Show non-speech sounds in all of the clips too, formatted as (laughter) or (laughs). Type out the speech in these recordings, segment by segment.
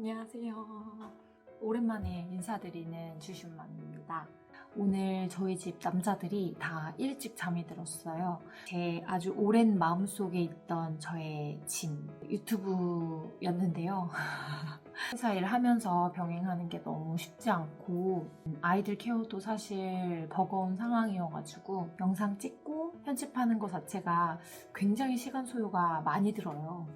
안녕하세요. 오랜만에 인사드리는 주신맘입니다. 오늘 저희 집 남자들이 다 일찍 잠이 들었어요. 제 아주 오랜 마음속에 있던 저의 짐, 유튜브였는데요. (laughs) 회사 일 하면서 병행하는 게 너무 쉽지 않고, 아이들 케어도 사실 버거운 상황이어가지고, 영상 찍고 편집하는 것 자체가 굉장히 시간 소요가 많이 들어요.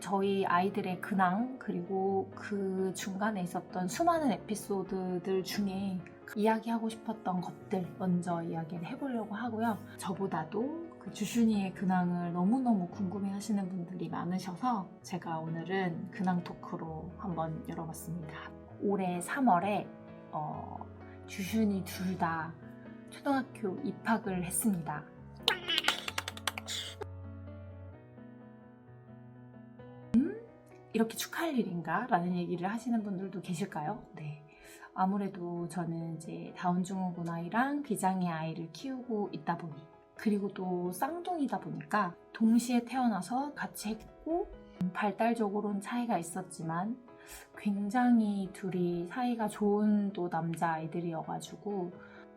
저희 아이들의 근황 그리고 그 중간에 있었던 수많은 에피소드들 중에 이야기하고 싶었던 것들 먼저 이야기를 해보려고 하고요. 저보다도 그 주순이의 근황을 너무너무 궁금해 하시는 분들이 많으셔서 제가 오늘은 근황 토크로 한번 열어봤습니다. 올해 3월에 어, 주순이 둘 다 초등학교 입학을 했습니다. 이렇게 축하할 일인가? 라는 얘기를 하시는 분들도 계실까요? 네. 아무래도 저는 이제 다운증후군 아이랑 비장의 아이를 키우고 있다 보니 그리고 또 쌍둥이다 보니까 동시에 태어나서 같이 했고 발달적으로는 차이가 있었지만 굉장히 둘이 사이가 좋은 또 남자 아이들이어가지고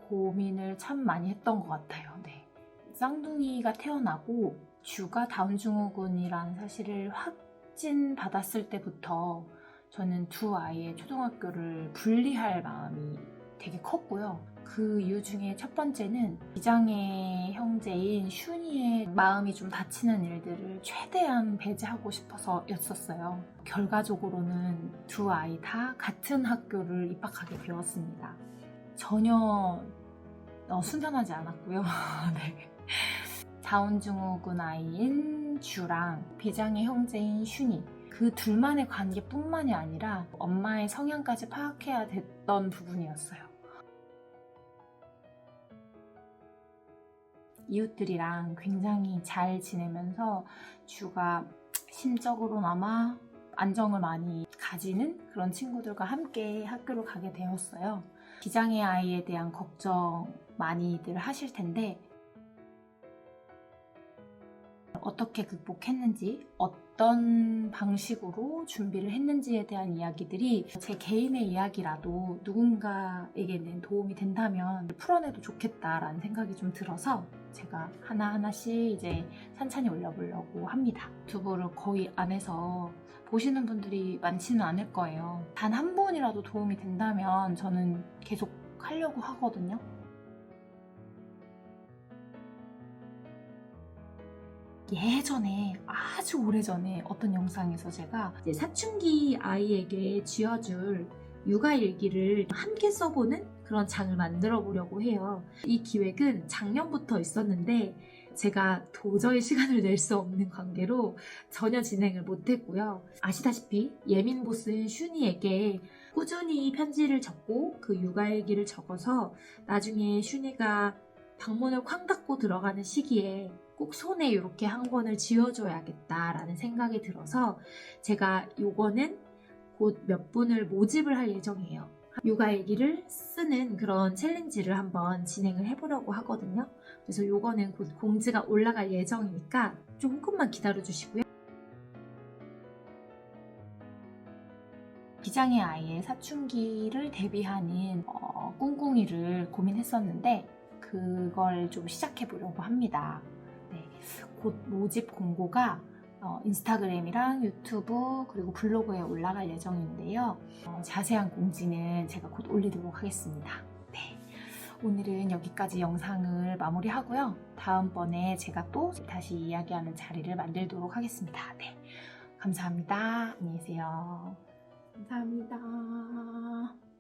고민을 참 많이 했던 것 같아요. 네. 쌍둥이가 태어나고 주가 다운증후군이라는 사실을 확 확진 받았을 때부터 저는 두 아이의 초등학교를 분리할 마음이 되게 컸고요. 그 이유 중에 첫 번째는 비장의 형제인 슈니의 마음이 좀 다치는 일들을 최대한 배제하고 싶어서였었어요. 결과적으로는 두 아이 다 같은 학교를 입학하게 되었습니다. 전혀 어, 순탄하지 않았고요. (laughs) 네. 다운증후군 아이인 주랑 비장의 형제인 슈니 그 둘만의 관계뿐만이 아니라 엄마의 성향까지 파악해야 됐던 부분이었어요. 이웃들이랑 굉장히 잘 지내면서 주가 심적으로나마 안정을 많이 가지는 그런 친구들과 함께 학교를 가게 되었어요. 비장의 아이에 대한 걱정 많이들 하실 텐데 어떻게 극복했는지, 어떤 방식으로 준비를 했는지에 대한 이야기들이 제 개인의 이야기라도 누군가에게는 도움이 된다면 풀어내도 좋겠다라는 생각이 좀 들어서 제가 하나하나씩 이제 찬찬히 올려보려고 합니다. 유튜브를 거의 안 해서 보시는 분들이 많지는 않을 거예요. 단 한 번이라도 도움이 된다면 저는 계속 하려고 하거든요. 예전에 아주 오래전에 어떤 영상에서 제가 이제 사춘기 아이에게 쥐어줄 육아일기를 함께 써보는 그런 장을 만들어 보려고 해요. 이 기획은 작년부터 있었는데 제가 도저히 시간을 낼 수 없는 관계로 전혀 진행을 못했고요. 아시다시피 예민 보스인 슈니에게 꾸준히 편지를 적고 그 육아일기를 적어서 나중에 슈니가 방문을 쾅 닫고 들어가는 시기에 꼭 손에 이렇게 한 권을 지어줘야겠다라는 생각이 들어서 제가 요거는 곧 몇 분을 모집을 할 예정이에요. 육아 일기를 쓰는 그런 챌린지를 한번 진행을 해보려고 하거든요. 그래서 요거는 곧 공지가 올라갈 예정이니까 조금만 기다려주시고요. 비장의 아이의 사춘기를 대비하는 어, 꿍꿍이를 고민했었는데 그걸 좀 시작해 보려고 합니다. 네, 곧 모집 공고가 어, 인스타그램이랑 유튜브 그리고 블로그에 올라갈 예정인데요. 어, 자세한 공지는 제가 곧 올리도록 하겠습니다. 네, 오늘은 여기까지 영상을 마무리하고요. 다음번에 제가 또 다시 이야기하는 자리를 만들도록 하겠습니다. 네, 감사합니다. 안녕히 계세요. 감사합니다.